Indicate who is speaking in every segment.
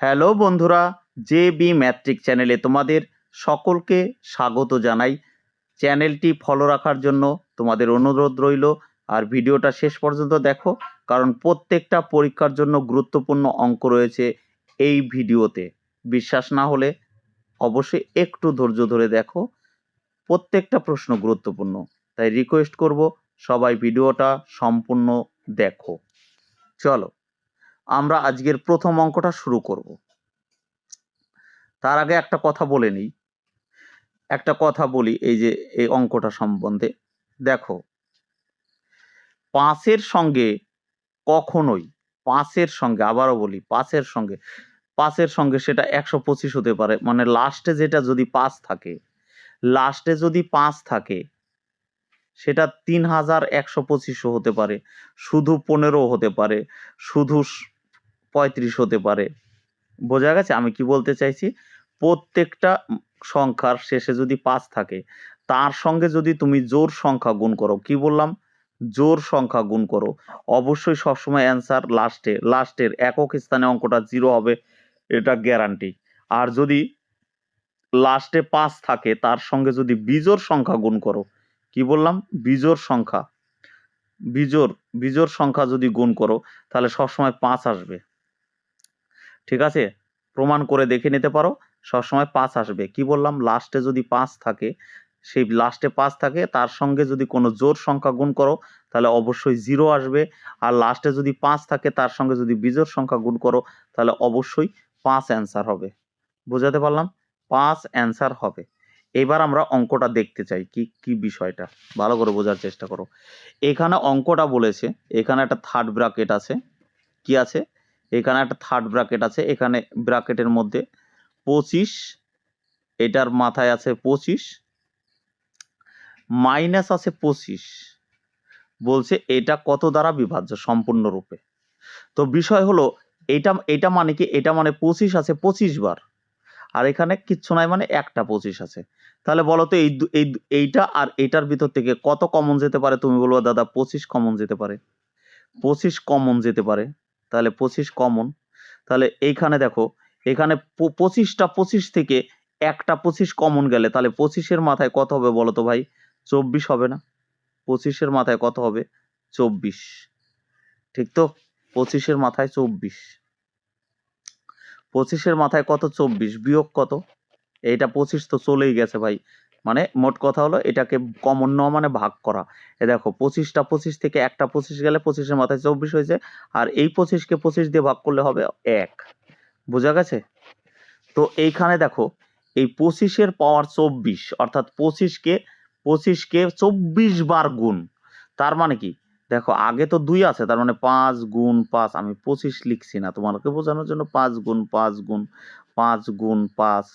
Speaker 1: Hello বন্ধুরা, J B matric চ্যানেলে তোমাদের সকলকে স্বাগত জানাই। চ্যানেলটি ফলো রাখার জন্য তোমাদের অনুরোধ রইল। আর ভিডিওটা শেষ পর্যন্ত দেখো, কারণ প্রত্যেকটা পরীক্ষার জন্য গুরুত্বপূর্ণ অঙ্ক রয়েছে এই ভিডিওতে। বিশ্বাস না হলে অবশ্যই একটু ধৈর্য ধরে দেখো। প্রত্যেকটা প্রশ্ন গুরুত্বপূর্ণ, তাই রিকোয়েস্ট করব সবাই ভিডিওটা সম্পূর্ণ দেখো। চলো আমরা আজকের প্রথম অঙ্কটা শুরু করব। তার আগে একটা কথা বলে নিই। একটা কথা বলি, এই যে, এই অঙ্কটা সম্বন্ধে। দেখো, পাঁচের সঙ্গে কখনোই, পাঁচের সঙ্গে, আবারও বলি, পাঁচের সঙ্গে পাঁচের সঙ্গে সেটা একশো পঁচিশ হতে পারে। মানে লাস্টে যেটা যদি পাঁচ থাকে, লাস্টে যদি পাঁচ থাকে, সেটা তিন হাজার একশো পঁচিশও হতে পারে, শুধু পনেরো হতে পারে, শুধু পঁয়ত্রিশ হতে পারে। বোঝা গেছে? আমি কি বলতে চাইছি? প্রত্যেকটা সংখ্যার শেষে যদি পাঁচ থাকে, তার সঙ্গে যদি তুমি জোর সংখ্যা গুণ করো, কি বললাম? জোর সংখ্যা গুণ করো। অবশ্যই সবসময় অ্যান্সার লাস্টে লাস্টের একক স্থানে অঙ্কটা জিরো হবে, এটা গ্যারান্টি আর যদি লাস্টে পাঁচ থাকে, তার সঙ্গে যদি বিজোর সংখ্যা গুণ করো, কি বললাম? বিজোর সংখ্যা। বিজোর বিজোর সংখ্যা যদি গুণ করো, তাহলে সবসময় পাঁচ আসবে। ঠিক আছে? প্রমাণ করে দেখে নিতে পারো। সবসময় পাঁচ আসবে। কি বললাম? লাস্টে যদি পাঁচ থাকে, সেই লাস্টে পাঁচ থাকে, তার সঙ্গে যদি কোনো জোর সংখ্যা গুণ করো, তাহলে অবশ্যই জিরো আসবে। আর লাস্টে যদি পাঁচ থাকে, তার সঙ্গে যদি বিজোর সংখ্যা গুণ করো, তাহলে অবশ্যই পাঁচ অ্যান্সার হবে। বোঝাতে পারলাম? পাঁচ অ্যান্সার হবে। এবার আমরা অঙ্কটা দেখতে চাই, কি কি বিষয়টা? ভালো করে বোঝার চেষ্টা করো। এখানে অঙ্কটা বলেছে, এখানে একটা থার্ড ব্র্যাকেট আছে। কি আছে? এখানে একটা থার্ড ব্র্যাকেট আছে, এখানে ব্র্যাকেটের মধ্যে পঁচিশ, এটার মাথায় আছে পঁচিশ মাইনাস আছে পঁচিশ, বলছে এটা কত দ্বারা বিভাজ্য সম্পূর্ণরূপে? তো বিষয় হলো, এটা এটা মানে কি, এটা মানে পঁচিশ আছে পঁচিশ বার, আর এখানে কিচ্ছু নাই মানে একটা পঁচিশ আছে। তাহলে বলো তো এই এই এইটা আর এইটার ভিতর থেকে কত কমন যেতে পারে? তুমি বলব, দাদা, পঁচিশ কমন যেতে পারে। পঁচিশ কমন যেতে পারে। তাহলে পঁচিশ কমন তাহলে এইখানে দেখো, এখানে পঁচিশটা, পঁচিশ থেকে একটা পঁচিশ কমন গেলে তাহলে পঁচিশের মাথায় কত হবে বলো তো ভাই? চব্বিশ হবে না। পঁচিশের মাথায় কত হবে? চব্বিশ। ঠিক তো? পঁচিশের মাথায় চব্বিশ। পঁচিশের মাথায় কত? চব্বিশ। বিয়োগ কত? এইটা পঁচিশ তো চলেই গেছে ভাই। মানে মোট কথা হলো এটাকে কমন নেওয়া মানে ভাগ করা। এ দেখো, পঁচিশটা পঁচিশ থেকে একটা পঁচিশ গেলে পঁচিশের মাথায় চব্বিশ হয়েছে, আর এই পঁচিশকে পঁচিশ দিয়ে ভাগ করলে হবে এক। বোঝা গেছে? তো এইখানে দেখো, এই পঁচিশের পাওয়ার চব্বিশ, অর্থাৎ পঁচিশকে পঁচিশকে চব্বিশ বার গুণ। তার মানে কি? দেখো, আগে তো দুই আছে, তার মানে পাঁচ গুণ পাঁচ, আমি পঁচিশ লিখছি না। তোমাকে বোঝানোর জন্য পাঁচ গুণ পাঁচ গুণ পাঁচ গুণ, পাঁচ।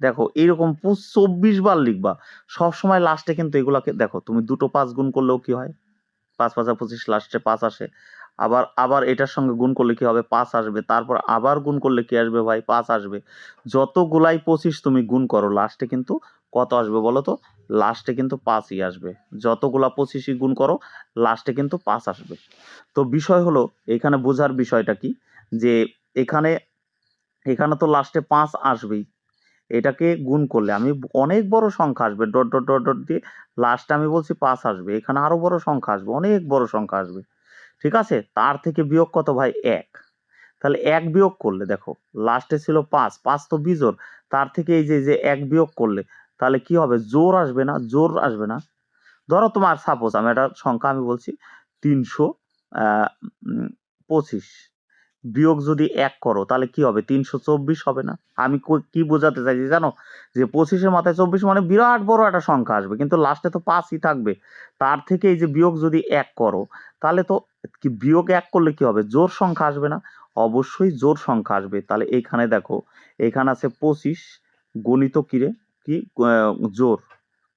Speaker 1: দেখো এইরকম চব্বিশ বার লিখবা। সব সময় লাস্টে কিন্তু এগুলাকে, দেখো, তুমি দুটো পাঁচ গুণ করলেও কি হয়? পাঁচ, পাঁচা পঁচিশ লাস্টে পাঁচ আসে। আবার আবার এটার সঙ্গে গুণ করলে কি হবে? পাঁচ আসবে। তারপর আবার গুণ করলে কি আসবে ভাই? পাঁচ আসবে। যতগুলাই পঁচিশ তুমি গুণ করো লাস্টে কিন্তু কত আসবে বলো তো? লাস্টে কিন্তু পাঁচই আসবে। যতগুলা পঁচিশই গুণ করো লাস্টে কিন্তু পাঁচ আসবে। তো বিষয় হলো, এখানে বোঝার বিষয়টা কি? যে এখানে এখানে তো লাস্টে পাঁচ আসবেই। এটাকে গুণ করলে আমি অনেক বড় সংখ্যা আসবে, ডট ডট ডট ডট দিয়ে লাস্টে আমি বলছি পাঁচ আসবে, এখানে আরও বড় সংখ্যা আসবে, অনেক বড় সংখ্যা আসবে, ঠিক আছে? তার থেকে বিয়োগ কত ভাই? এক। তাহলে এক বিয়োগ করলে দেখো লাস্টে ছিল পাঁচ পাঁচ তো বিজোর তার থেকে এই যে যে এক বিয়োগ করলে, তাহলে কি হবে? জোর আসবে না? জোর আসবে না? ধরো তোমার সাপোজ আমি একটা সংখ্যা আমি বলছি তিনশো পঁচিশ বিয়োগ যদি এক করো, তাহলে কি হবে? তিনশো চব্বিশ হবে না? আমি কি বোঝাতে চাইছি জানো? যে পঁচিশের মাথায় চব্বিশ মানে বিরাট বড় একটা সংখ্যা আসবে, কিন্তু লাস্টে তো পাঁচই থাকবে। তার থেকে এই যে বিয়োগ যদি এক করো, তাহলে তো কি বিয়োগ এক করলে কি হবে? জোর সংখ্যা আসবে না? অবশ্যই জোর সংখ্যা আসবে। তাহলে এইখানে দেখো, এখানে আছে পঁচিশ গণিত কিরে? কি? জোর।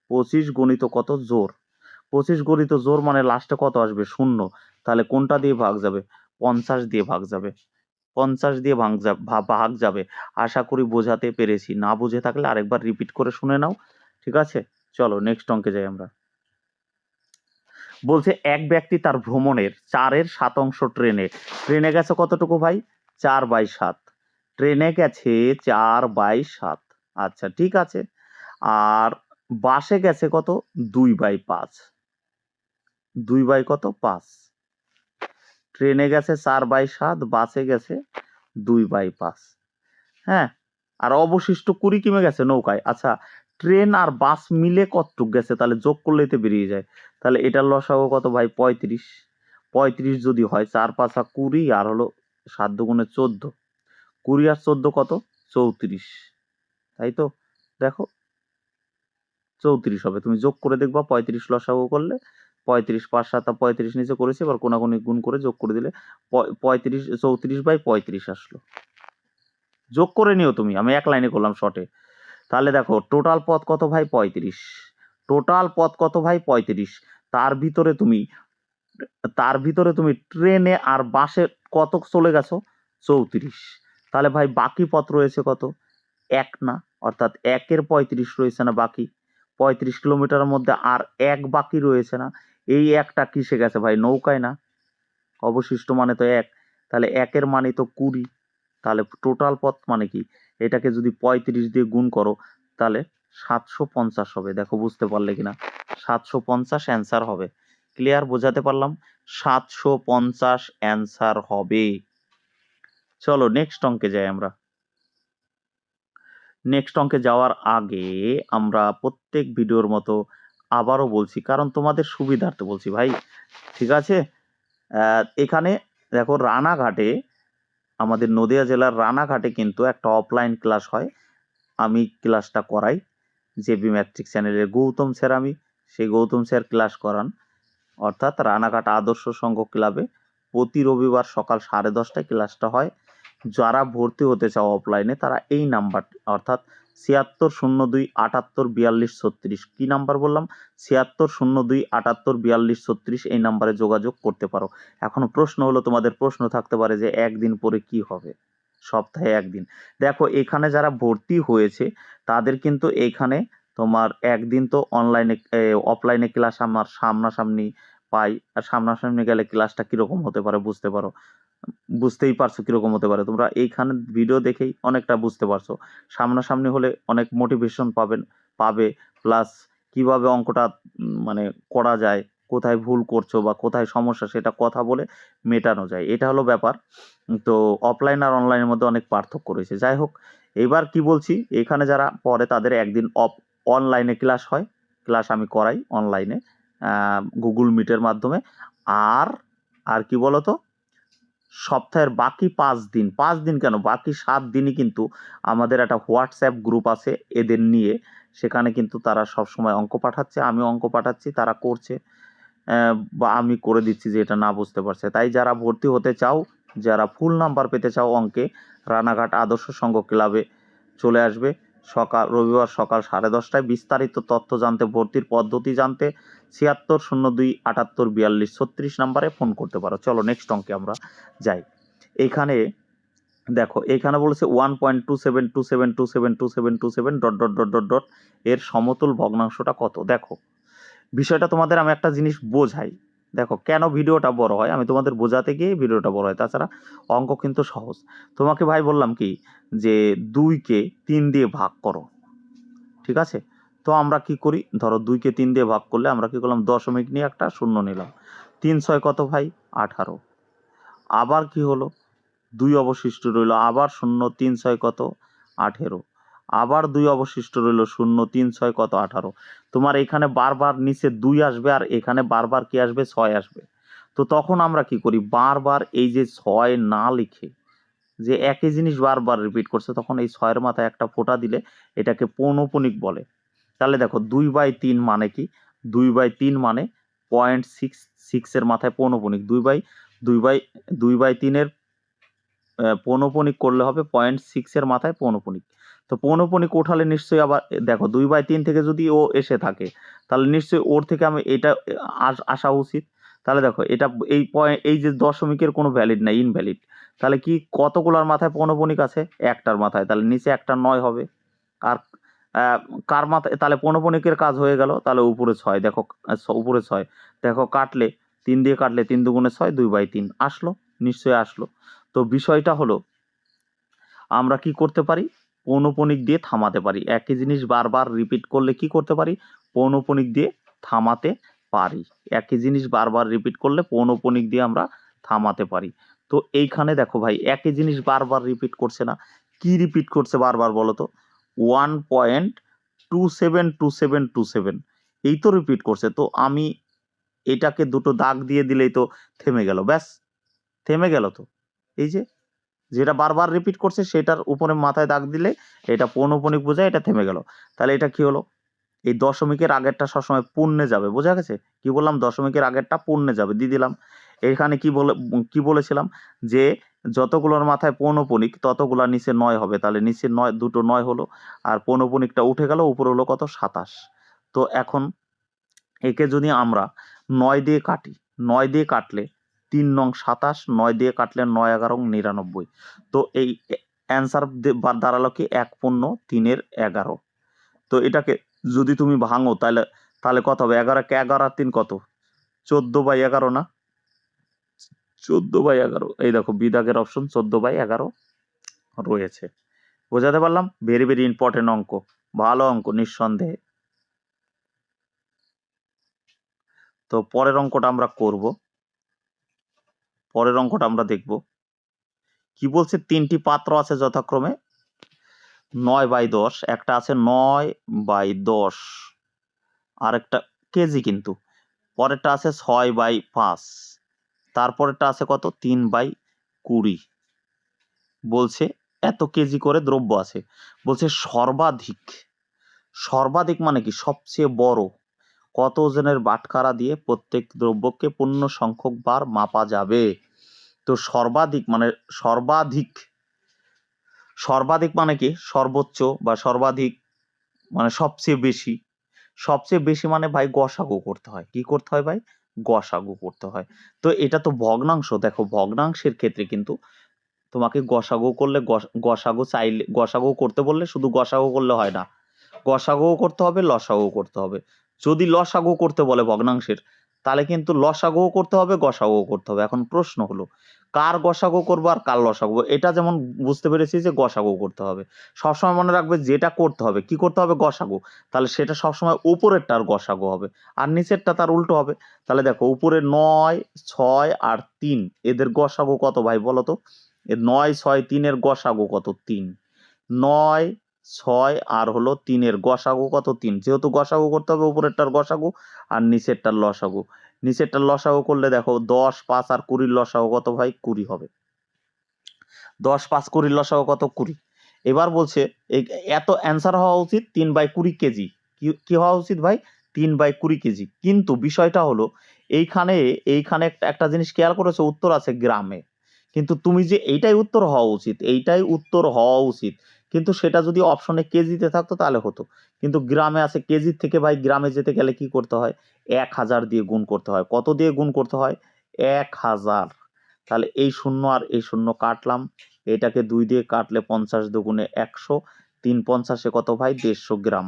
Speaker 1: পঁচিশ গণিত কত? জোর। পঁচিশ গণিত জোর মানে লাস্টে কত আসবে? শূন্য। তাহলে কোনটা দিয়ে ভাগ যাবে? পঞ্চাশ দিয়ে ভাগ যাবে। পঞ্চাশ দিয়ে ভাগ ভাগ যাবে। আশা করি বোঝাতে পেরেছি। না বুঝে থাকলে আরেকবার রিপিট করে শুনে নাও, ঠিক আছে? চলো নেক্সট অঙ্কে যাই আমরা। বলছে, এক ব্যক্তি তার ভ্রমণের চারের শতাংশ ট্রেনে। ট্রেনে গেছে কতটুকু ভাই? চার বাই সাত। ট্রেনে গেছে চার বাই সাত। আচ্ছা ঠিক আছে। আর বাসে গেছে কত? দুই বাই পাঁচ। দুই বাই কত? পাঁচ। ট্রেনে গেছে চার বাই সাত, বাসে গেছে দুই বাই পাঁচ। হ্যাঁ আর অবশিষ্ট কুড়ি কিমে গেছে নৌকায়। আচ্ছা ট্রেন আর বাস মিলে কতটুক গেছে? তাহলে যোগ করলেই তো বেরিয়ে যায়। তাহলে এটার লসাগু কত ভাই? পঁয়ত্রিশ। পঁয়ত্রিশ যদি হয়, চার পাঁচা কুড়ি, আর হলো সাত দুগুণে চোদ্দ। কুড়ি আর চোদ্দ কত? চৌত্রিশ। তাই তো? দেখো, চৌত্রিশ হবে। তুমি যোগ করে দেখবা, পঁয়ত্রিশ লসাগু করলে পঁয়ত্রিশ পাঁচ সাতা পঁয়ত্রিশ নিচে করেছি, এবার কোনাকুনি গুণ করে যোগ করে দিলে পঁয়ত্রিশ, চৌত্রিশ বাই পঁয়ত্রিশ আসলো। যোগ করে নিও তুমি, আমি এক লাইনে করলাম শর্টে। তাহলে দেখো, টোটাল পথ কত ভাই? পঁয়ত্রিশ। টোটাল পথ কত ভাই? পঁয়ত্রিশ। তার ভিতরে তুমি, তার ভিতরে তুমি ট্রেনে আর বাসে কত চলে গেছো? চৌত্রিশ। তাহলে ভাই বাকি পথ রয়েছে কত? এক না, অর্থাৎ একের পঁয়ত্রিশ রয়েছে না বাকি? পঁয়ত্রিশ কিলোমিটারের মধ্যে আর এক বাকি রয়েছে না। এই একটা কিসে গেছে ভাই? নৌকায় না? অবশিষ্ট মানে তো এক। তাহলে একের মানে তো কুড়ি। তাহলে টোটাল পথ মানে কি? এটাকে যদি পঁয়ত্রিশ দিয়ে গুণ করো, তাহলে সাতশো পঞ্চাশ হবে। দেখো, বুঝতে পারলে কিনা? সাতশো পঞ্চাশ অ্যান্সার হবে। ক্লিয়ার বোঝাতে পারলাম? সাতশো পঞ্চাশ অ্যান্সার হবে। চলো নেক্সট অঙ্কে যাই আমরা। নেক্সট অঙ্কে যাওয়ার আগে আমরা প্রত্যেক ভিডিওর মতো আবারও বলছি, কারণ তোমাদের সুবিধার্থে বলছি, ভাই। ঠিক আছে? এখানে দেখো রানাঘাটে, আমাদের নদিয়া জেলার রানাঘাটে কিন্তু একটা অফলাইন ক্লাস হয়। আমি ক্লাসটা করাই। জেবি ম্যাট্রিক চ্যানেলের গৌতম স্যার আমি। সেই গৌতম স্যার ক্লাস করান। অর্থাৎ রানাঘাট আদর্শ সংঘ ক্লাবে প্রতি রবিবার সকাল সাড়ে দশটায় ক্লাসটা হয়। যারা ভর্তি হতে চাও অফলাইনে তারা এই নাম্বার অর্থাৎ ছিয়াত্তর শূন্য দুই আটাত্তর বিয়াল্লিশ ছত্রিশ, কি নাম্বার বললাম? ছিয়াত্তর শূন্য দুই আটাত্তর বিয়াল্লিশ ছত্রিশ এই নাম্বারে যোগাযোগ করতে পারো। এখন প্রশ্ন হলো, তোমাদের প্রশ্ন থাকতে পারে যে একদিন পরে কি হবে? সপ্তাহে একদিন। দেখো, এখানে যারা ভর্তি হয়েছে, তাদের কিন্তু এখানে তোমার একদিন তো অনলাইনে অফলাইনে ক্লাস আমার সামনাসামনি পাই, আর সামনাসামনি গেলে ক্লাসটা কীরকম হতে পারে বুঝতে পারো? বুঝতেই পারছ কীরকম হতে পারে। তোমরা এইখানে ভিডিও দেখেই অনেকটা বুঝতে পারছ। সামনাসামনি হলে অনেক মোটিভেশন পাবেন, পাবে। প্লাস কীভাবে অঙ্কটা মানে করা যায়, কোথায় ভুল করছ বা কোথায় সমস্যা সেটা কথা বলে মেটানো যায়। এটা হলো ব্যাপার। তো অফলাইন আর অনলাইনের মধ্যে অনেক পার্থক্য রয়েছে। যাই হোক, এবার কি বলছি? এখানে যারা পড়ে তাদের একদিন অফ অনলাইনে ক্লাস হয়। ক্লাস আমি করাই অনলাইনে গুগল মিটের মাধ্যমে। আর আর কি বলতো? সপ্তাহের বাকি পাঁচ দিন পাঁচ দিন কেন? বাকি সাত দিনই কিন্তু আমাদের একটা হোয়াটসঅ্যাপ গ্রুপ আছে এদের নিয়ে। সেখানে কিন্তু তারা সব সময় অঙ্ক পাঠাচ্ছে আমি অঙ্ক পাঠাচ্ছি, তারা করছে। বা আমি করে দিচ্ছি যে এটা না বুঝতে পারছে। তাই যারা ভর্তি হতে চাও, যারা ফুল নাম্বার পেতে চাও অঙ্কে, রানাঘাট আদর্শ সংঘ ক্লাবে চলে আসবে। সকাল, রবিবার সকাল সাড়ে দশটায় বিস্তারিত তথ্য জানতে, ভর্তির পদ্ধতি জানতে ছিয়াত্তর শূন্য দুই আটাত্তর বিয়াল্লিশ ছত্রিশ নাম্বারে ফোন করতে পারো। চলো নেক্সট অঙ্কে আমরা যাই। এখানে দেখো, এখানে বলেছে one point two seven two seven two seven two seven two seven dot dot dot dot dot এর সমতুল ভগ্নাংশটা কত? দেখো, বিষয়টা তোমাদের আমি একটা জিনিস বোঝাই। দেখো কেন ভিডিওটা বড় হয়? আমি তোমাদের বোঝাতে গিয়ে ভিডিওটা বড় হয়। তাছাড়া অঙ্ক কিন্তু সহজ। তোমাকে ভাই বললাম কি? যে দুইকে তিন দিয়ে ভাগ করো। ঠিক আছে? তো আমরা কি করি? ধরো দুইকে তিন দিয়ে ভাগ করলে আমরা কি করলাম? দশমিক নিয়ে একটা শূন্য নিলাম। তিন ছয় কত ভাই? আঠারো। আবার কি হলো? দুই অবশিষ্ট রইল। আবার শূন্য, তিন ছয় কত? আঠেরো। আবার দুই অবশিষ্ট রইল শূন্য, তিন, ছয়, কত? আঠারো। তোমার এখানে বারবার নিচে দুই আসবে আর এখানে বারবার কি আসবে? ছয় আসবে। তো তখন আমরা কি করি? বারবার এই যে ছয় না লিখে যে একই জিনিস বারবার রিপিট করছে, তখন এই ছয়ের মাথায় একটা ফোঁটা দিলে এটাকে পৌনপনিক বলে। তাহলে দেখো, দুই বাই তিন মানে কি? দুই বাই তিন মানে পয়েন্ট সিক্স সিক্সের মাথায় পৌনপনিক। দুই বাই দুই বাই দুই বাই তিনের পৌনপনিক করলে হবে পয়েন্ট সিক্সের মাথায় পৌনপনিক। তো পৌনপনিক ওঠালে নিশ্চয়ই আবার দেখো দুই বাই তিন থেকে যদি ও এসে থাকে, তাহলে নিশ্চয়ই ওর থেকে আমি এটা আস- উচিত। তাহলে দেখো এটা এই পয়েন্ট এই যে দশমিকের কোনো ভ্যালিড নাই ইনভ্যালিড তাহলে কি কতগুলোর মাথায় পৌনপনিক আছে? একটার মাথায়, তাহলে নিচে একটা নয় হবে। আর কার মাথায়, তাহলে পৌনপনিকের কাজ হয়ে গেল, তাহলে উপরে ছয়, দেখো উপরে ছয়। দেখো কাটলে তিন দিয়ে কাটলে তিন দুগুণে ছয়, দুই বাই তিন, আসলো, নিশ্চয়ই আসলো। তো বিষয়টা হলো, আমরা কি করতে পারি? পৌনপণিক দিয়ে থামাতে পারি। একই জিনিস বারবার রিপিট করলে কি করতে পারি? পৌনপণিক দিয়ে থামাতে পারি। একই জিনিস বারবার রিপিট করলে পৌনপণিক দিয়ে আমরা থামাতে পারি। তো এইখানে দেখো ভাই, একই জিনিস বারবার রিপিট করছে না। কি রিপিট করছে বারবার বলো তো? One point two seven two seven two seven এই তো রিপিট করছে। তো আমি এটাকে দুটো দাগ দিয়ে দিলেই তো থেমে গেল। ব্যাস, থেমে গেল তো। এই যে যেটা বারবার রিপিট করছে সেটার উপরে মাথায় দাগ দিলে এটা পৌনপণিক বোঝায়, এটা থেমে গেল। তাহলে এটা কি হলো? এই দশমিকের আগেরটা সবসময় পূর্ণে যাবে, বোঝা গেছে? কি বললাম? দশমিকের আগেরটা পূর্ণে যাবে, দিয়ে দিলাম। এখানে কি বলে, কি বলেছিলাম? যে যতগুলোর মাথায় পৌনপণিক ততগুলা নিচে নয় হবে। তাহলে নিচে নয়, দুটো নয় হলো, আর পৌনপণিকটা উঠে গেল, উপরে হলো কত? সাতাশ। তো এখন একে যদি আমরা নয় দিয়ে কাটি, নয় দিয়ে কাটলে তিন নং সাতাশ, নয় দিয়ে কাটলে নয় এগারো নিরানব্বই। তো এই অ্যান্সার দাঁড়াল কি এক পূর্ণ তিনের এগারো। তো এটাকে যদি তুমি ভাঙো তাহলে তাহলে কত হবে? এগারো কে এগারো আর তিন কত? চোদ্দ বাই এগারো না? চোদ্দ বাই এগারো। এই দেখো বিদাগের অপশন চোদ্দ বাই এগারো রয়েছে। বোঝাতে পারলাম? ভেরি ভেরি ইম্পর্টেন্ট অঙ্ক। ভালো অঙ্ক, নিঃসন্দেহে। তো পরের অঙ্কটা আমরা করব। পরের অঙ্কটা আমরা দেখব। কি বলছে? তিনটি পাত্র আছে যথাক্রমে। নয় বাই দশ, একটা আছে নয় বাই দশ। আর একটা কেজি কিন্তু। পরেরটা আছে ছয় বাই পাঁচ। তারপরেরটা আছে কত? তিন বাই কুড়ি। বলছে এত কেজি করে দ্রব্য আছে। বলছে সর্বাধিক। সর্বাধিক মানে কি? সবচেয়ে বড়। কত ওজনের বাটখারা দিয়ে প্রত্যেক দ্রব্যকে পূর্ণ সংখ্যক বার মাপা যাবে? তো সর্বাধিক মানে সর্বাধিক সর্বাধিক মানে কি? সর্বোচ্চ বা সর্বাধিক মানে সবচেয়ে বেশি। সবচেয়ে বেশি মানে ভাই গসাগু করতে হয়। কি করতে হয় ভাই? গসাগু করতে হয়। তো এটা তো ভগ্নাংশ। দেখো ভগ্নাংশের ক্ষেত্রে কিন্তু তোমাকে গসাগু করলে গস- গসাগু চাইলে, গসাগু করতে বললে শুধু গসাগু করলে হয় না। গসাগু করতে হবে, লসাগু করতে হবে। যদি লসাগু করতে বলে ভগ্নাংশের, তাহলে কিন্তু লসাগু করতে হবে গসাগু করতে হবে। এখন প্রশ্ন হলো, কার গসাগু করব আর কার লসাগু? এটা যেমন বুঝতে পেরেছি যে গসাগু করতে হবে। সবসময় মনে রাখবে যেটা করতে হবে, কি করতে হবে? গসাগু। তাহলে সেটা সবসময় উপরেরটার গসাগু হবে। আর নিচেরটা তার উল্টো হবে। তাহলে দেখো, উপরে নয়, ছয় আর তিন, এদের গসাগু কত ভাই বলো তো? নয়, ছয়, তিনের গসাগু কত? তিন। নয় ছয় আর হলো তিনের। গসাগু কত? তিন। যেহেতু গসাগু করতে হবে, উপরেরটার গসাগু আর নিচেরটার লসাগু। নিচেরটার লসাগু করলে দেখো দশ, পাঁচ আর কুড়ির লসাগু কত ভাই? কুড়ি হবে। দশ, পাঁচ, কুড়ির লসাগু কত? কুড়ি। এবার বলছে এত অ্যান্সার হওয়া উচিত তিন বাই কুড়ি কেজি। কি হওয়া উচিত ভাই? তিন বাই কুড়ি কেজি। কিন্তু বিষয়টা হলো, এইখানে এইখানে একটা জিনিস খেয়াল করেছ, উত্তর আছে গ্রামে। কিন্তু তুমি যে এইটাই উত্তর হওয়া উচিত, এইটাই উত্তর হওয়া উচিত কিন্তু সেটা যদি অপশনে কেজিতে থাকতো তাহলে হতো। কিন্তু গ্রামে আছে কেজির থেকে ভাই গ্রামে যেতে গেলে কি করতে হয়? এক হাজার দিয়ে গুণ করতে হয়। কত দিয়ে গুণ করতে হয়? এক হাজার। তাহলে এই শূন্য আর এই শূন্য কাটলাম। এটাকে দুই দিয়ে কাটলে পঞ্চাশ দুগুণে একশো। তিন পঞ্চাশে কত ভাই? দেড়শো গ্রাম।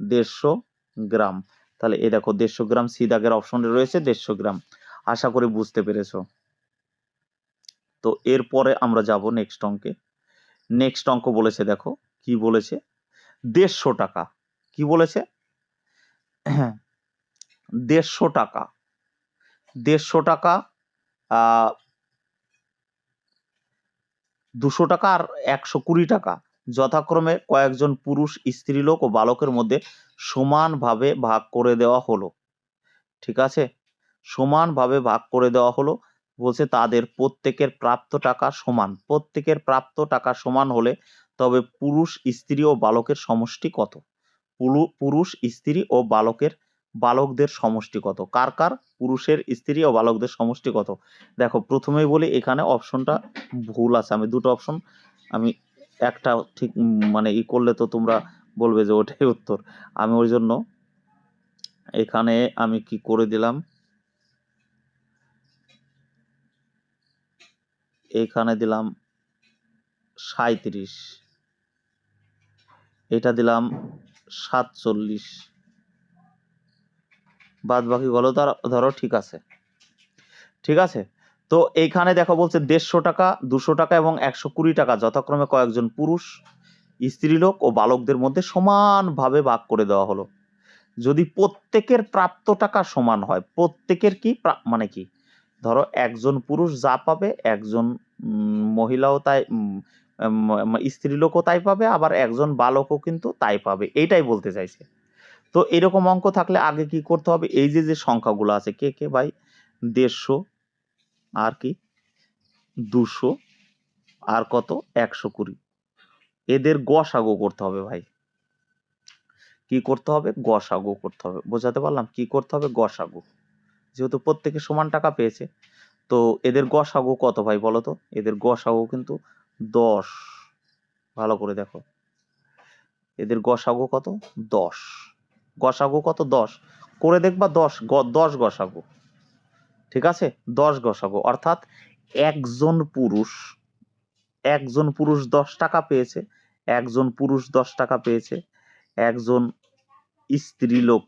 Speaker 1: দেড়শো গ্রাম। তাহলে এ দেখো, দেড়শো গ্রাম সিদাগের অপশনে রয়েছে দেড়শো গ্রাম। আশা করি বুঝতে পেরেছ। তো এরপরে আমরা যাব নেক্সট অঙ্কে। নেক্সট অঙ্ক বলেছে দেখো, কি বলেছে? দেড়শো টাকা। কি বলেছে? দেড়শো টাকা। দেড়শো টাকা দুশো টাকা আর একশো কুড়ি টাকা। যথাক্রমে কয়েকজন পুরুষ, স্ত্রীলোক ও বালকের মধ্যে সমানভাবে ভাগ করে দেওয়া হলো। ঠিক আছে? সমানভাবে ভাগ করে দেওয়া হলো। বলছে তাদের প্রত্যেকের প্রাপ্ত টাকা সমান। প্রত্যেকের প্রাপ্ত টাকা সমান হলে তবে পুরুষ, স্ত্রী ও বালকের সমষ্টি কত? পুরু- পুরুষ, স্ত্রী ও বালকের, বালকদের সমষ্টি কত? কার কার? পুরুষের, স্ত্রী ও বালকদের সমষ্টি কত? দেখো, প্রথমেই বলি এখানে অপশনটা ভুল আছে। আমি দুটো অপশন, আমি একটা ঠিক মানে ই করলে তো তোমরা বলবে যে ওটাই উত্তর। আমি ওই জন্য এখানে আমি কি করে দিলাম? এখানে দিলাম সাঁইত্রিশ। এটা দিলাম সাতচল্লিশ। বাদ বাকি গুলো ধরো ঠিক আছে। ঠিক আছে? তো এইখানে দেখো বলছে দেড়শো টাকা, দুশো টাকা এবং একশো কুড়ি টাকা, যথাক্রমে কয়েকজন পুরুষ স্ত্রীলোক ও বালকদের মধ্যে সমানভাবে ভাগ করে দেওয়া হলো। যদি প্রত্যেকের প্রাপ্ত টাকা সমান হয়, প্রত্যেকের কি মানে কি? ধরো একজন পুরুষ যা পাবে, একজন মহিলাও তাই স্ত্রীলোকও তাই পাবে, আবার একজন বালকও কিন্তু তাই পাবে। এইটাই বলতে চাইছে। তো এরকম অঙ্ক থাকলে আগে কি করতে হবে? এই যে যে সংখ্যাগুলো আছে, কে কে ভাই? দেড়শো আর কি? দুশো আর কত? একশো কুড়ি। এদের গসাগু করতে হবে ভাই। কি করতে হবে? গসাগু করতে হবে। বোঝাতে পারলাম? কি করতে হবে? গসাগু যেহেতু প্রত্যেকে সমান টাকা পেয়েছে, তো এদের গসাগু কত ভাই বলো তো? এদের গসাগু কিন্তু দশ। ভালো করে দেখো। এদের গসাগু কত? দশ। গসাগু কত? দশ। করে দেখবা দশ দশ গসাগু। ঠিক আছে? দশ গসাগু। অর্থাৎ একজন পুরুষ একজন পুরুষ দশ টাকা পেয়েছে, একজন পুরুষ দশ টাকা পেয়েছে, একজন স্ত্রীলোক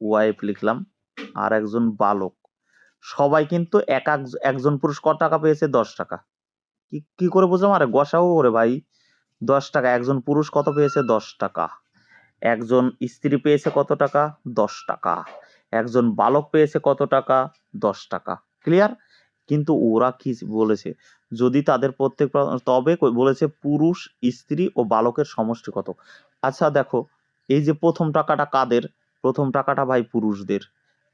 Speaker 1: ওয়াইফ লিখলাম। আর একজন বালক। সবাই কিন্তু এক এক- একজন পুরুষ কত টাকা পেয়েছে দশ টাকা। কি কি করে বুঝলাম? আরে গসাও করে ভাই, দশ টাকা। একজন পুরুষ কত পেয়েছে? দশ টাকা। একজন স্ত্রী পেয়েছে কত টাকা? দশ টাকা। একজন বালক পেয়েছে কত টাকা? দশ টাকা। ক্লিয়ার কিন্তু ওরা কি বলেছে? যদি তাদের প্রত্যেক তবে বলেছে পুরুষ, স্ত্রী ও বালকের সমষ্টি কত? আচ্ছা দেখো, এই যে প্রথম টাকাটা কাদের? প্রথম টাকাটা ভাই পুরুষদের।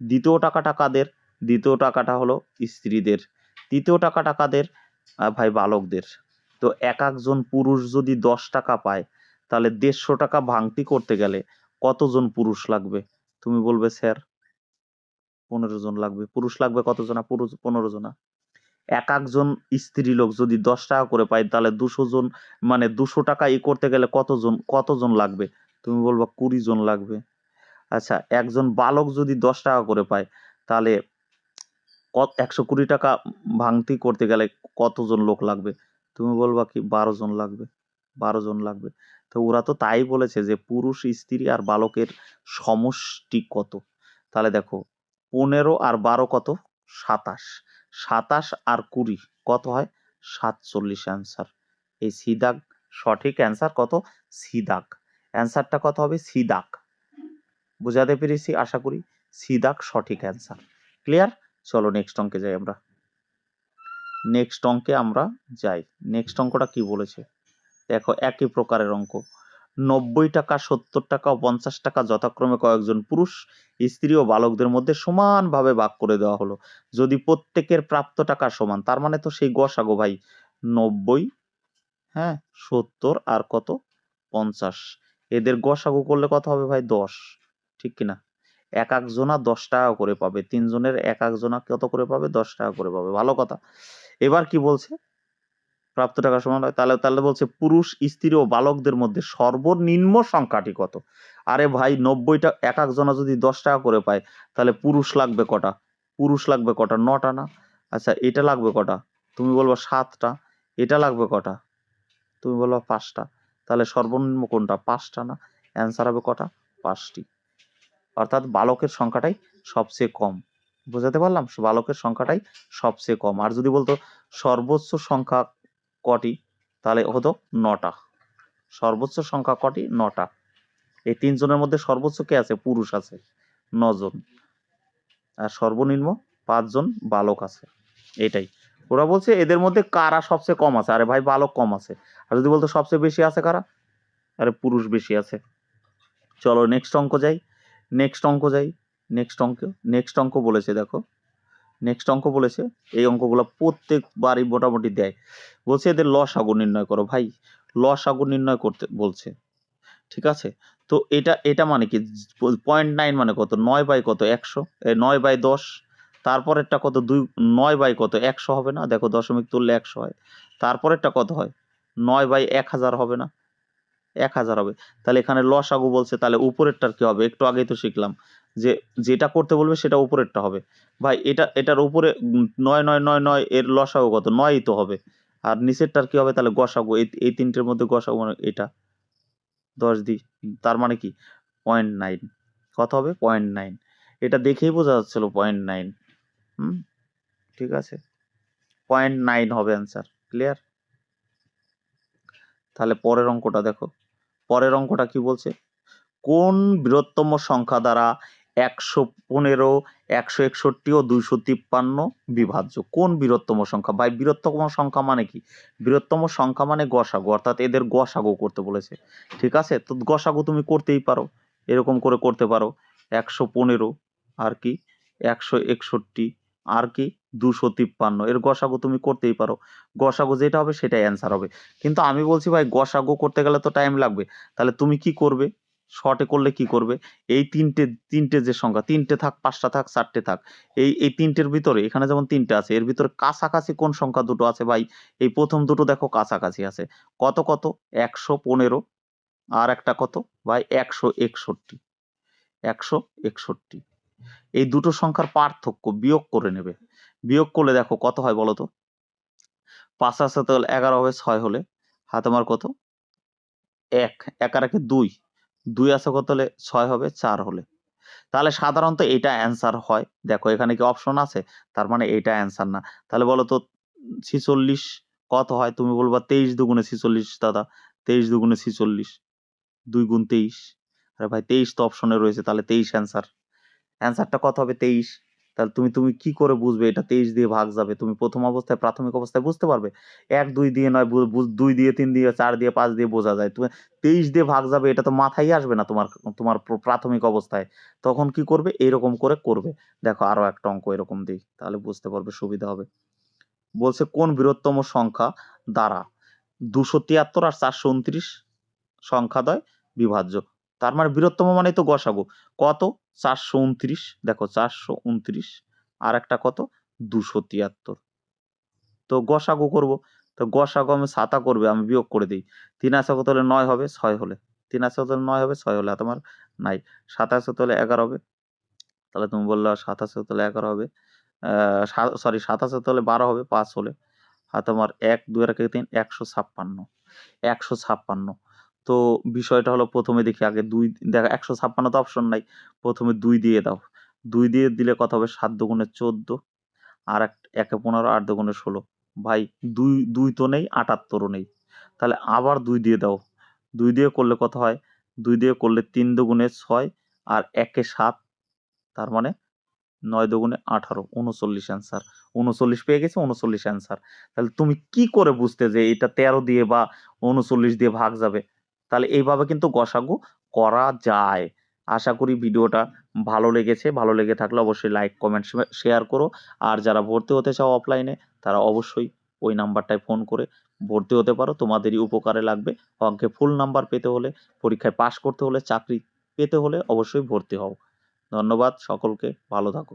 Speaker 1: দ্বিতীয় টাকাটা কাদের? দ্বিতীয় টাকাটা হলো স্ত্রীদের। তৃতীয় টাকাটা কাদের? ভাই বালকদের। তো এক একজন পুরুষ যদি দশ টাকা পায়, তাহলে দেড়শো টাকা ভাঙতি করতে গেলে কতজন পুরুষ লাগবে? তুমি বলবে, স্যার, পনেরো জন লাগবে। পুরুষ লাগবে কতজনা? পুরুষ পনেরো জনা। এক একজন স্ত্রী লোক যদি দশ টাকা করে পায়, তাহলে দুশো জন মানে দুশো টাকা ই করতে গেলে কতজন কতজন লাগবে? তুমি বলবা কুড়ি জন লাগবে। আচ্ছা একজন বালক যদি দশ টাকা করে পায়, তাহলে কত, একশো কুড়ি টাকা ভাঙতি করতে গেলে কতজন লোক লাগবে? তুমি বলবা কি, বারো জন লাগবে, বারো জন লাগবে। তো ওরা তো তাই বলেছে যে পুরুষ, স্ত্রী আর বালকের সমষ্টি কত? তাহলে দেখো, পনেরো আর বারো কত? সাতাশ। সাতাশ আর কুড়ি কত হয়? সাতচল্লিশ অ্যান্সার এই সিদাগ সঠিক অ্যান্সার কত? সিদাগ। অ্যান্সারটা কত হবে? সিদাক বুঝাতে পেরেছি, আশা করি সিদাক সঠিক অ্যান্সার ক্লিয়ার চলো নেক্সট অঙ্কে যাই আমরা। নেক্সট অঙ্কে আমরা যাই। নেক্সট অঙ্কটা কি বলেছে? দেখো, একই প্রকারের অঙ্ক। নব্বই টাকা, সত্তর টাকা ও পঞ্চাশ টাকা, যথাক্রমে কয়েকজন পুরুষ, স্ত্রী ও বালকদের মধ্যে সমানভাবে ভাগ করে দেওয়া হলো। যদি প্রত্যেকের প্রাপ্ত টাকা সমান, তার মানে তো সেই গসাগো ভাই, নব্বই হ্যাঁ সত্তর আর কত? পঞ্চাশ। এদের গসাগু করলে কত হবে ভাই? দশ। ঠিক কিনা? এক একজনা দশ টাকা করে পাবে। তিনজনের এক একজনা কত করে পাবে? দশ টাকা করে পাবে। ভালো কথা। এবার কি বলছে? প্রাপ্ত টাকা সমান হয়। তাহলে তাহলে বলছে, পুরুষ, স্ত্রী ও বালকদের মধ্যে সর্বনিম্ন সংখ্যাটি কত? আরে ভাই নব্বইটা এক একজনা যদি দশ টাকা করে পায়, তাহলে পুরুষ লাগবে কটা? পুরুষ লাগবে কটা? নটা না? আচ্ছা এটা লাগবে কটা? তুমি বলব সাতটা। এটা লাগবে কটা? তুমি বলব পাঁচটা। তাহলে সর্বনিম্ন কোনটা? পাঁচটা না? অ্যান্সার হবে কটা? পাঁচটি। অর্থাৎ বালকের সংখ্যাটাই সবচেয়ে কম। বোঝাতে পারলাম? বালকের সংখ্যাটাই সবচেয়ে কম। আর যদি বলতো সর্বোচ্চ সংখ্যা কটি? তাহলে হতো নটা। সর্বোচ্চ সংখ্যা কটি? নটা। এই তিনজনের মধ্যে সর্বোচ্চ কে আছে? পুরুষ আছে। নজন। আর সর্বনিম্ন পাঁচজন বালক আছে। এটাই। ওরা বলছে এদের মধ্যে কারা সবচেয়ে কম আছে? আরে ভাই, বালক কম আছে। আর যদি বলতো সবচেয়ে বেশি আছে কারা? আরে পুরুষ বেশি আছে। চলো নেক্সট অঙ্ক যাই। নেক্সট অঙ্ক যাই। নেক্সট অঙ্ক নেক্সট অঙ্ক বলেছে, দেখো। নেক্সট অঙ্ক বলেছে, এই অঙ্কগুলো প্রত্যেকবারই মোটামুটি দেয়। বলছে এদের লস আগুন নির্ণয় করো, ভাই। লস আগুন নির্ণয় করতে বলছে। ঠিক আছে? তো এটা এটা মানে কি? পয়েন্ট নাইন মানে কত? নয় বাই কত? একশো? নয় বাই দশ? তারপরেরটা কত? দুই, নয় বাই কত? একশো হবে না? দেখো দশমিক তুললে একশো হয়। তারপরেরটা কত হয়? নয় বাই এক হাজার হবে না? এক হাজার হবে। তাহলে এখানে লস আগু বলছে, তাহলে উপরেরটার কি হবে? একটু আগেই তো শিখলাম যে যেটা করতে বলবে সেটা উপরেরটা হবে। ভাই, এটা, এটার উপরে নয় নয় নয় নয়, এর লসাগু কত? নয়ই তো হবে। আর নিচেরটার কি হবে? তাহলে গসাগু এই তিনটের মধ্যে গসাগু মানে এটা। দশ দি, তার মানে কি? Point nine. কত হবে? Point nine. এটা দেখেই বোঝা যাচ্ছিল পয়েন্ট নাইন। হুম? ঠিক আছে। পয়েন্ট নাইন হবে অ্যান্সার ক্লিয়ার তাহলে পরের অঙ্কটা দেখো। পরের অঙ্কটা কি বলছে? কোন বৃহত্তম সংখ্যা দ্বারা একশো পনেরো, একশো একষট্টি ও দুইশো তিপ্পান্ন বিভাজ্য? কোন বৃহত্তম সংখ্যা? ভাই, বৃহত্তম সংখ্যা মানে কি? বৃহত্তম সংখ্যা মানে গসাগু, অর্থাৎ এদের গসাগু করতে বলেছে। ঠিক আছে? তো গসাগু তুমি করতেই পারো, এরকম করে করতে পারো। একশো পনেরো আর কি? একশো একষট্টি আর কি? দুশো তিপ্পান্ন। এর গসাগু তুমি করতেই পারো। গসাগু যেটা হবে সেটাই অ্যান্সার হবে। কিন্তু আমি বলছি ভাই, গসাগু করতে গেলে তো টাইম লাগবে। তাহলে তুমি কি করবে? শর্টে করলে কি করবে? এই তিনটে তিনটে যে সংখ্যা, তিনটে থাক, পাঁচটা থাক, চারটে থাক, এই এই তিনটের ভিতরে, এখানে যেমন তিনটে আছে, এর ভিতরে কাছাকাছি কোন সংখ্যা দুটো আছে ভাই? এই প্রথম দুটো দেখো কাছাকাছি আছে। কত কত? একশো পনেরো। আর একটা কত? ভাই, একশো একষট্টি। একশো একষট্টি। এই দুটো সংখ্যার পার্থক্য বিয়োগ করে নেবে। বিয়োগ করলে দেখো কত হয় বলো তো? পাঁচ আছে তাহলে এগারো হবে ছয় হলে। হাতে আমার কত? এক। এক আর একে দুই। দুই আছে কত হলে? ছয় হবে, চার হলে। তাহলে সাধারণত এটা অ্যান্সার হয়। দেখো এখানে কি অপশন আছে? তার মানে এটা অ্যান্সার না। তাহলে বলো তো, ছিচল্লিশ কত হয়? তুমি বলবা তেইশ দুগুণে ছিচল্লিশ দাদা। তেইশ দুগুণে ছিচল্লিশ। দুই গুণ তেইশ। আরে ভাই, তেইশ তো অপশনে রয়েছে। তাহলে তেইশ অ্যান্সার অ্যান্সারটা কত হবে? তেইশ। তাহলে তুমি তুমি কি করে বুঝবে এটা তেইশ দিয়ে ভাগ যাবে? তুমি প্রথম অবস্থায় প্রাথমিক অবস্থায় বুঝতে পারবে। এক, দুই দিয়ে নয় দুই দিয়ে, তিন দিয়ে, চার দিয়ে, পাঁচ দিয়ে বোঝা যায়। তুমি তেইশ দিয়ে ভাগ যাবে, এটা তো মাথায় আসবে না তোমার তোমার প্রাথমিক অবস্থায়। তখন কি করবে? এরকম করে করবে। দেখো আরও একটা অঙ্ক এরকম দিই, তাহলে বুঝতে পারবে সুবিধা হবে। বলছে, কোন বৃহত্তম সংখ্যা দ্বারা দুশো তিয়াত্তর আর চারশো উনত্রিশ সংখ্যাদ্বয় বিভাজ্য? তার মানে বৃহত্তম মানে তো গসাগু। কত? চারশো উনত্রিশ। দেখো, চারশো উনত্রিশ। আর একটা কত? দুশো তিয়াত্তর। তো গসাগু করব। তো গসাগু আমি সাতা করবে, আমি বিয়োগ করে দিই। তিন আসা কত হলে নয় হবে? ছয় হলে। তিন আসা কত হলে নয় হবে? ছয় হলে। তোমার নাই। সাতাশ কত হলে এগারো হবে? তাহলে তুমি বললে সাতাশ কত হলে এগারো হবে? সরি সাতাশ কত হলে বারো হবে? পাঁচ হলে। আর তোমার এক, দুই একে তিন, একশো ছাপ্পান্ন। একশো ছাপ্পান্ন। তো বিষয়টা হলো প্রথমে দেখি আগে দুই, দেখা একশো ছাপ্পান্ন তো অপশন নাই। প্রথমে দুই দিয়ে দাও। দুই দিয়ে দিলে কত হবে? সাত দুগুণে চোদ্দ আর এক, একে পনেরো, আট দুগুণে ষোলো। ভাই, দুই দুই তো নেই, আটাত্তরও নেই। তাহলে আবার দুই দিয়ে দাও। দুই দিয়ে করলে কত হয়? দুই দিয়ে করলে তিন দুগুণে ছয় আর একে সাত, তার মানে নয় দুগুণে আঠারো। উনচল্লিশ অ্যান্সার উনচল্লিশ পেয়ে গেছে, উনচল্লিশ অ্যান্সার তাহলে তুমি কি করে বুঝতে যে এটা তেরো দিয়ে বা উনচল্লিশ দিয়ে ভাগ যাবে? তাহলে এইভাবে কিন্তু গসাগু করা যায়। আশা করি ভিডিওটা ভালো লেগেছে। ভালো লেগে থাকলে অবশ্যই লাইক কমেন্ট শেয়ার করো। আর যারা ভর্তি হতে চাও অফলাইনে তারা অবশ্যই ওই নাম্বারটায় ফোন করে ভর্তি হতে পারো। তোমাদেরই উপকারে লাগবে। অঙ্কে ফুল নাম্বার পেতে হলে, পরীক্ষায় পাশ করতে হলে, চাকরি পেতে হলে অবশ্যই ভর্তি হও। ধন্যবাদ সকলকে। ভালো থাকো।